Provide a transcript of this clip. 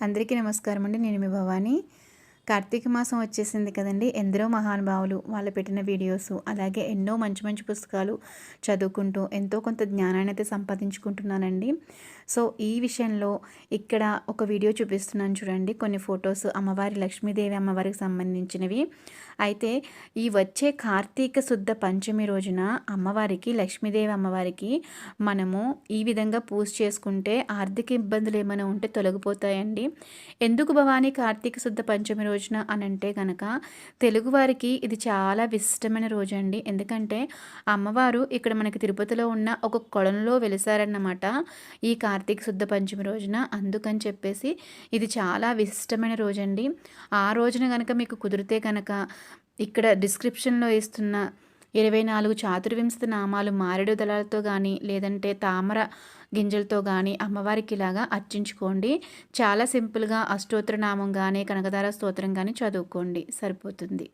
అందరికీ నమస్కారం అండి నేను మీ భవాని. కార్తీక మాసం వచ్చేసింది కదండి. ఎందరో మహానుభావులు వాళ్ళు పెట్టిన వీడియోస్ అలాగే ఎన్నో మంచి మంచి పుస్తకాలు చదువుకుంటూ ఎంతో కొంత జ్ఞానాన్ని అయితే సంపాదించుకుంటున్నానండి. సో ఈ విషయంలో ఇక్కడ ఒక వీడియో చూపిస్తున్నాను చూడండి. కొన్ని ఫొటోస్ అమ్మవారి లక్ష్మీదేవి అమ్మవారికి సంబంధించినవి. అయితే ఈ వచ్చే కార్తీక శుద్ధ పంచమి రోజున అమ్మవారికి లక్ష్మీదేవి అమ్మవారికి మనము ఈ విధంగా పూజ చేసుకుంటే ఆర్థిక ఇబ్బందులు ఏమైనా ఉంటే తొలగిపోతాయండి. ఎందుకు భవానీ కార్తీక శుద్ధ పంచమి రోజు రోజున అని అంటే కనుక తెలుగువారికి ఇది చాలా విశిష్టమైన రోజు అండి ఎందుకంటే అమ్మవారు ఇక్కడ మనకి తిరుపతిలో ఉన్న ఒక కొలంలో వెలిసారన్నమాట ఈ కార్తీక శుద్ధ పంచమి రోజున. అందుకని చెప్పేసి ఇది చాలా విశిష్టమైన రోజండి. ఆ రోజున కనుక మీకు కుదిరితే కనుక ఇక్కడ డిస్క్రిప్షన్లో ఇస్తున్న ఇరవై నాలుగు చాతుర్వింశతి నామాలు మారేడు దళాలతో కానీ లేదంటే తామర గింజలతో కానీ అమ్మవారికి ఇలాగా అర్చించుకోండి. చాలా సింపుల్గా అష్టోత్తర నామం కానీ కనకదార స్తోత్రం కానీ చదువుకోండి. సరిపోతుంది.